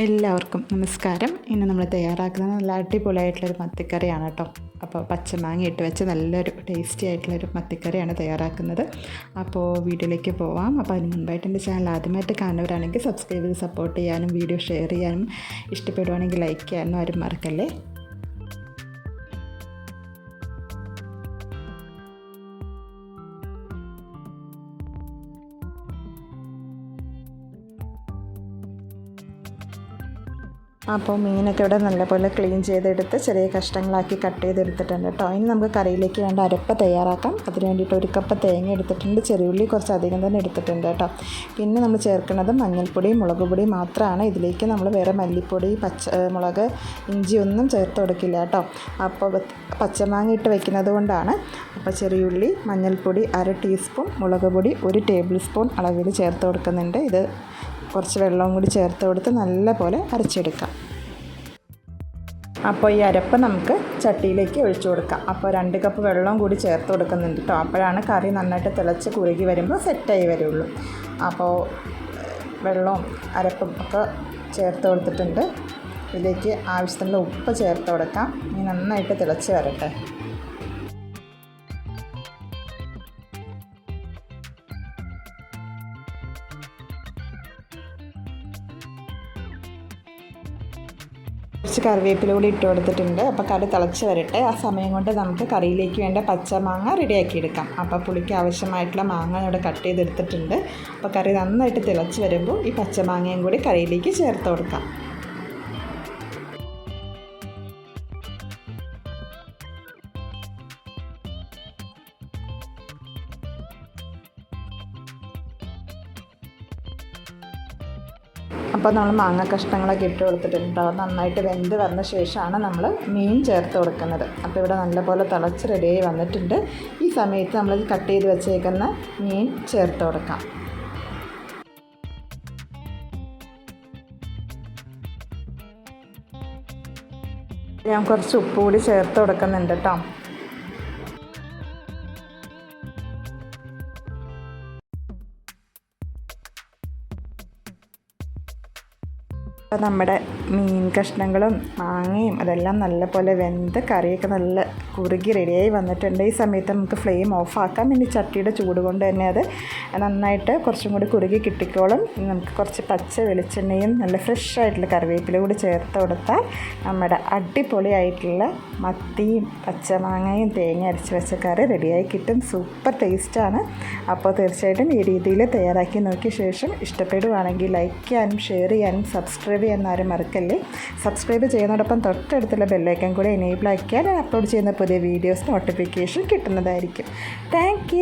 എല്ലാവർക്കും നമസ്കാരം. ഇന്ന് നമ്മൾ തയ്യാറാക്കുന്നത് നല്ല അടിപൊളിയായിട്ടുള്ളൊരു മത്തിക്കറിയാണ് കേട്ടോ. അപ്പോൾ പച്ചമാങ്ങ ഇട്ട് വെച്ച് നല്ലൊരു ടേസ്റ്റി ആയിട്ടുള്ളൊരു മത്തിക്കറിയാണ് തയ്യാറാക്കുന്നത്. അപ്പോൾ വീഡിയോയിലേക്ക് പോവാം. അപ്പോൾ അതിന് മുൻപായിട്ട് എന്റെ ചാനൽ ആദ്യമായിട്ട് കാണുന്നവരാണെങ്കിൽ സബ്സ്ക്രൈബ് ചെയ്ത് സപ്പോർട്ട് ചെയ്യാനും വീഡിയോ ഷെയർ ചെയ്യാനും ഇഷ്ടപ്പെടുവാണെങ്കിൽ ലൈക്ക് ചെയ്യാനും ആരും മറക്കല്ലേ? അപ്പോൾ മീനൊക്കെ ഇവിടെ നല്ലപോലെ ക്ലീൻ ചെയ്തെടുത്ത് ചെറിയ കഷ്ണങ്ങളാക്കി കട്ട് ചെയ്തെടുത്തിട്ടുണ്ട് കേട്ടോ. ഇനി നമുക്ക് കറിയിലേക്ക് വേണ്ട അരപ്പ തയ്യാറാക്കാം. അതിന് വേണ്ടിയിട്ട് ഒരു കപ്പ് തേങ്ങ എടുത്തിട്ടുണ്ട്. ചെറിയുള്ളി കുറച്ച് അധികം തന്നെ എടുത്തിട്ടുണ്ട് കേട്ടോ. പിന്നെ നമ്മൾ ചേർക്കുന്നത് മഞ്ഞൾപ്പൊടി മുളക് പൊടി മാത്രമാണ്. ഇതിലേക്ക് നമ്മൾ വേറെ മല്ലിപ്പൊടി പച്ച മുളക് ഇഞ്ചി ഒന്നും ചേർത്ത് കൊടുക്കില്ല കേട്ടോ. അപ്പോൾ പച്ചമാങ്ങ ഇട്ട് വെക്കുന്നത് കൊണ്ടാണ്. അപ്പോൾ ചെറിയുള്ളി മഞ്ഞൾപ്പൊടി അര ടീസ്പൂൺ മുളക് പൊടി ഒരു ടേബിൾ സ്പൂൺ അളവിൽ ചേർത്ത് കൊടുക്കുന്നുണ്ട്. ഇത് കുറച്ച് വെള്ളവും കൂടി ചേർത്ത് കൊടുത്ത് നല്ലപോലെ അരച്ചെടുക്കാം. അപ്പോൾ ഈ അരപ്പ് നമുക്ക് ചട്ടിയിലേക്ക് ഒഴിച്ചു കൊടുക്കാം. അപ്പോൾ രണ്ട് കപ്പ് വെള്ളവും കൂടി ചേർത്ത് കൊടുക്കുന്നുണ്ട് കേട്ടോ. അപ്പോഴാണ് കറി നന്നായിട്ട് തിളച്ച് കുറുകി വരുമ്പോൾ സെറ്റായി വരുള്ളൂ. അപ്പോൾ വെള്ളവും അരപ്പും ഒക്കെ ചേർത്ത് കൊടുത്തിട്ടുണ്ട്. ഇതിലേക്ക് ആവശ്യത്തിനുള്ള ഉപ്പ് ചേർത്ത് കൊടുക്കാം. ഇനി നന്നായിട്ട് തിളച്ച് വരട്ടെ. കുറച്ച് കറിവേപ്പില കൂടി ഇട്ട് കൊടുത്തിട്ടുണ്ട്. അപ്പോൾ കറി തിളച്ച് വരട്ടെ. ആ സമയം കൊണ്ട് നമുക്ക് കറിയിലേക്ക് വേണ്ട പച്ചമാങ്ങ റെഡിയാക്കി എടുക്കാം. അപ്പോൾ പുളിക്ക് ആവശ്യമായിട്ടുള്ള മാങ്ങ ഇവിടെ കട്ട് ചെയ്തെടുത്തിട്ടുണ്ട്. അപ്പോൾ കറി നന്നായിട്ട് തിളച്ച് വരുമ്പോൾ ഈ പച്ചമാങ്ങയും കൂടി കറിയിലേക്ക് ചേർത്ത് കൊടുക്കാം. അപ്പോൾ നമ്മൾ മാങ്ങ കഷ്ണങ്ങളൊക്കെ ഇട്ട് കൊടുത്തിട്ടുണ്ട്. അത് നന്നായിട്ട് വെന്ത് വന്ന ശേഷമാണ് നമ്മൾ മീൻ ചേർത്ത് കൊടുക്കുന്നത്. അപ്പോൾ ഇവിടെ നല്ലപോലെ തിളച്ച് റെഡിയായി വന്നിട്ടുണ്ട്. ഈ സമയത്ത് നമ്മൾ കട്ട് ചെയ്ത് വെച്ചേക്കുന്ന മീൻ ചേർത്ത് കൊടുക്കാം. ഞാൻ കുറച്ച് ഉപ്പ് കൂടി ചേർത്ത് കൊടുക്കുന്നുണ്ട് കേട്ടോ അപ്പോൾ നമ്മുടെ മീൻ കഷ്ണങ്ങളും മാങ്ങയും അതെല്ലാം നല്ലപോലെ വെന്ത് കറിയൊക്കെ നല്ല കുറുകി റെഡിയായി വന്നിട്ടുണ്ട്. ഈ സമയത്ത് നമുക്ക് ഫ്ലെയിം ഓഫാക്കാം. ഇനി ചട്ടിയുടെ ചൂട് കൊണ്ട് തന്നെ അത് നന്നായിട്ട് കുറച്ചും കൂടി കുറുകി കിട്ടിക്കോളും. നമുക്ക് കുറച്ച് പച്ച വെളിച്ചെണ്ണയും നല്ല ഫ്രഷ് ആയിട്ടുള്ള കറിവേപ്പില കൂടി ചേർത്ത് കൊടുത്താൽ നമ്മുടെ അടിപൊളിയായിട്ടുള്ള മത്തിയും പച്ചമാങ്ങയും തേങ്ങ അരച്ച് വെച്ച കറി റെഡിയായി കിട്ടും. സൂപ്പർ ടേസ്റ്റാണ് അപ്പോൾ തീർച്ചയായിട്ടും ഈ രീതിയിൽ തയ്യാറാക്കി നോക്കിയ ശേഷം ഇഷ്ടപ്പെടുവാണെങ്കിൽ ലൈക്ക് ചെയ്യാനും ഷെയർ ചെയ്യാനും സബ്സ്ക്രൈബ് സബ്സ്ക്രൈബ് ചെയ്യാൻ ആരും മറക്കല്ലേ? സബ്സ്ക്രൈബ് ചെയ്യുന്നതോടൊപ്പം തൊട്ടടുത്തുള്ള ബെല്ലൈക്കൻ കൂടെ എനേബിൾ ആക്കിയാൽ അപ്ലോഡ് ചെയ്യുന്ന പുതിയ വീഡിയോസ് നോട്ടിഫിക്കേഷൻ കിട്ടുന്നതായിരിക്കും. താങ്ക്